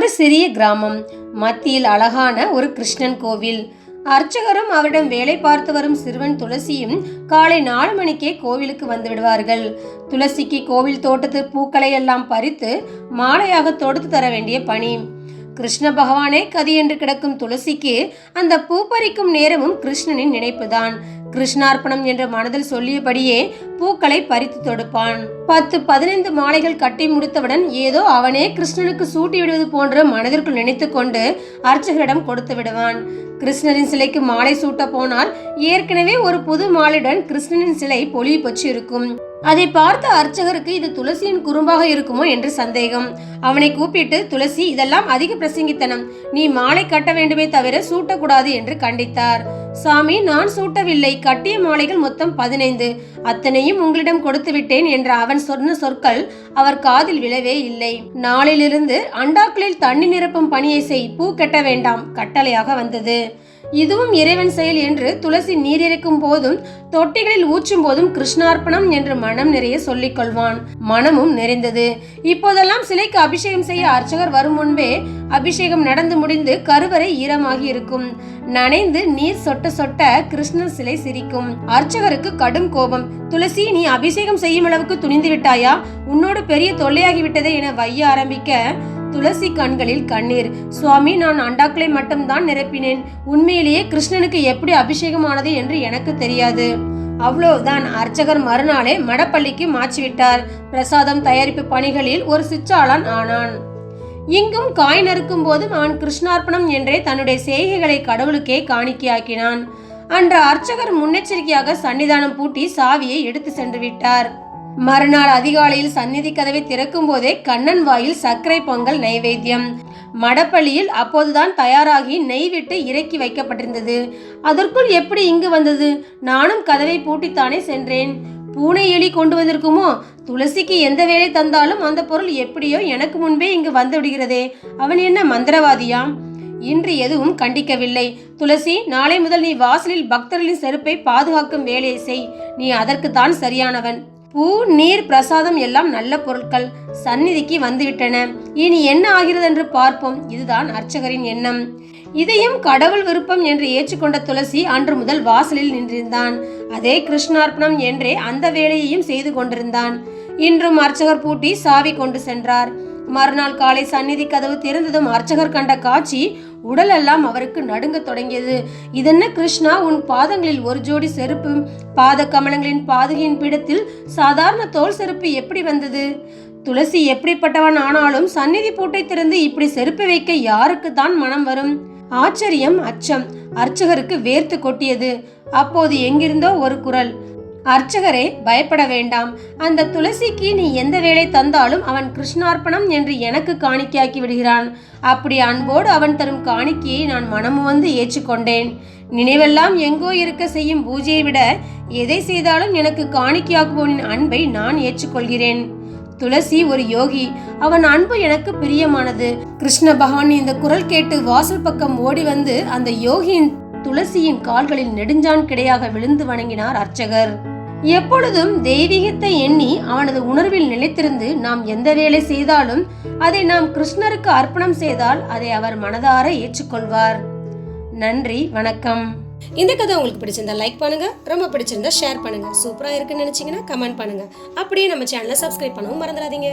ஒரு சிறிய கிராமம் மத்தியில் அழகான ஒரு கிருஷ்ணன் கோவில். அர்ச்சகரும் அவரிடம் வேலை பார்த்து வரும் சிறுவன் துளசியும் காலை நாலு மணிக்கே கோவிலுக்கு வந்து விடுவார்கள். துளசிக்கு கோவில் தோட்டத்து பூக்களை எல்லாம் பறித்து மாலையாக தொடுத்து தர வேண்டிய பணி. கிருஷ்ண பகவானே கதி என்று கிடக்கும் துளசிக்கு அந்த பூ பறிக்கும் நேரமும் கிருஷ்ணனின் நினைப்புதான். கிருஷ்ணார்ப்பணம் என்ற மனதில் சொல்லியபடியே பூக்களை பறித்து தொடுப்பான். பத்து பதினைந்து மாலைகள் கட்டி முடித்தவுடன் ஏதோ அவனே கிருஷ்ணனுக்கு சூட்டி விடுவது போன்ற மனதிற்குள் நினைத்து கொண்டு அர்ச்சகரிடம் கொடுத்து விடுவான். கிருஷ்ணரின் சிலைக்கு மாலை சூட்ட போனால் ஏற்கனவே ஒரு புது மாலையுடன் கிருஷ்ணனின் சிலை பொலி பொச்சு இருக்கும் அதை பார்த்த அர்ச்சகருக்கு இது துளசியின் குறும்பாக இருக்குமோ என்று சந்தேகம். அவனை கூப்பிட்டு துளசி இதெல்லாம் அதிக பிரசங்கித்தனம். நீ மாலை கட்ட வேண்டுமே தவிர சூட்டக்கூடாது என்று கண்டித்தார். சாமி நான் சூட்டவில்லை. கட்டிய மாலைகள் மொத்தம் பதினைந்து. அத்தனையும் உங்களிடம் கொடுத்து விட்டேன் என்ற அவன் சொன்ன சொற்கள் அவர் காதில் விழவே இல்லை. நாளிலிருந்து அண்டாக்களில் தண்ணி நிரப்பும் பணியை செய். பூ கட்ட வேண்டாம். கட்டளையாக வந்தது. இதுவும் இறைவன் செயல் என்று துளசி நீர் இறைக்கும் போதும் தொட்டிகளில் ஊற்றும் போதும் கிருஷ்ணார்ப்பணம் என்று மனம் நிறைய சொல்லிக் கொள்வான். மனமும் நிறைந்தது. இப்போதெல்லாம் சிலைக்கு அபிஷேகம் செய்ய அர்ச்சகர் வரும் முன்பே அபிஷேகம் நடந்து முடிந்து கருவறை ஈரமாகி இருக்கும். நனைந்து நீர் சொட்ட சொட்ட கிருஷ்ணர் சிலை சிரிக்கும். அர்ச்சகருக்கு கடும் கோபம். துளசி நீ அபிஷேகம் செய்யும் அளவுக்கு துணிந்து விட்டாயா? உன்னோடு பெரிய தொல்லையாகி விட்டதே என வைய ஆரம்பிக்க துளசி கண்களில் கண்ணீர். சுவாமி நான் அண்டாக்களை மட்டும்தான் நிரப்பினேன். உண்மையிலேயே கிருஷ்ணனுக்கு எப்படி அபிஷேகமானது என்று எனக்கு தெரியாது. அவ்வளவுதான். அர்ச்சகர் மறுநாளே மடப்பள்ளிக்கு மாற்றிவிட்டார். பிரசாதம் தயாரிப்பு பணிகளில் ஒரு சிற்றாளன் ஆனான். இங்கும் காய் நறுக்கும் போதும் அவன் கிருஷ்ணார்ப்பணம் என்றே தன்னுடைய செய்கைகளை கடவுளுக்கே காணிக்கையாக்கினான். அன்று அர்ச்சகர் முன்னெச்சரிக்கையாக சன்னிதானம் பூட்டி சாவியை எடுத்து சென்று விட்டார். மறுநாள் அதிகாலையில் சந்நிதி கதவை திறக்கும் போதே கண்ணன் வாயில் சர்க்கரை பொங்கல் நைவேத்தியம். மடப்பள்ளியில் அப்போதுதான் தயாராகி நெய் விட்டு இறக்கி வைக்கப்பட்டிருந்தது. அதற்குள் எப்படி இங்கு வந்தது? நானும் கதவை பூட்டித்தானே சென்றேன். பூனை எலி கொண்டு வந்திருக்குமோ? துளசிக்கு எந்த வேலை தந்தாலும் அந்த பொருள் எப்படியோ எனக்கு முன்பே இங்கு வந்து விடுகிறதே அவன் என்ன மந்திரவாதியா இன்று எதுவும் கண்டிக்கவில்லை. துளசி நாளை முதல் நீ வாசலில் பக்தர்களின் செருப்பை பாதுகாக்கும் வேலையை செய். நீ அதற்குத்தான் சரியானவன். பூ நீர் பிரசாதம் எல்லாம் நல்ல பொருட்கள். சந்நிதிக்கு வந்துவிட்டன. இனி என்ன ஆகிறது என்று பார்ப்போம். இதுதான் அர்ச்சகரின் எண்ணம். இதையும் கடவுள் விருப்பம் என்று ஏற்றுக்கொண்ட துளசி அன்று முதல் வாசலில் நின்றிருந்தான். அதே கிருஷ்ணார்ப்பணம் என்றே அந்த வேலையையும் செய்து கொண்டிருந்தான். இன்றும் அர்ச்சகர் பூட்டி சாவி கொண்டு சென்றார். மறுநாள் காலை சந்நிதி கதவு திறந்ததும் அர்ச்சகர் கண்ட காட்சி உடலெல்லாம் அவருக்கு நடுங்க தொடங்கியது. இதென்ன கிருஷ்ணா உன் பாதங்களில் ஒரு ஜோடி செருப்பு பாத கமலங்களின் பாதகையின் பீடத்தில் சாதாரண தோல் செருப்பு எப்படி வந்தது? துளசி எப்படிப்பட்டவன் ஆனாலும் சந்நிதி பூட்டை திறந்து இப்படி செருப்பு வைக்க யாருக்கு தான் மனம் வரும்? ஆச்சரியம் அச்சம் அர்ச்சகருக்கு வேர்த்து கொட்டியது. அப்போது எங்கிருந்தோ ஒரு குரல் அர்ச்சகரே பயப்பட வேண்டாம். அந்த துளசிக்கு நீ எந்த வேலை தந்தாலும் அவன் கிருஷ்ணார்ப்பணம் என்று எனக்கு காணிக்கையாக்கி விடுகிறான். அப்படி அன்போடு அவன் தரும் காணிக்கையை நான் மனமு வந்து ஏற்றுக்கொண்டேன். நினைவெல்லாம் எங்கோ இருக்க செய்யும் பூஜையை விட எதை செய்தாலும் எனக்கு காணிக்கையாக்குபவனின் அன்பை நான் ஏற்றுக்கொள்கிறேன். துளசி ஒரு யோகி. அவன் அன்பு எனக்கு பிரியமானது. கிருஷ்ண பகவான் இந்த குரல் கேட்டு வாசல் பக்கம் ஓடி வந்து அந்த யோகியின் துளசியின் கால்களில் நெடுஞ்சான் கிடையாக விழுந்து வணங்கினார் அர்ச்சகர். எப்பொழுதும் தெய்வீகத்தை எண்ணி அவனது உணர்வில் நிலைத்திருந்து நாம் எந்த வேலை செய்தாலும் அதை நாம் கிருஷ்ணருக்கு அர்ப்பணம் செய்தால் அதை அவர் மனதார ஏற்றுக்கொள்வார். நன்றி வணக்கம். இந்த கதை உங்களுக்கு பிடிச்சிருந்தா லைக் பண்ணுங்க ரொம்ப பிடிச்சிருந்தா ஷேர் பண்ணுங்க. சூப்பரா இருக்குன்னு நினைச்சீங்கன்னா கமெண்ட் பண்ணுங்க. அப்படியே நம்ம சேனலை சப்ஸ்கிரைப் பண்ணவும் மறந்துடாதீங்க.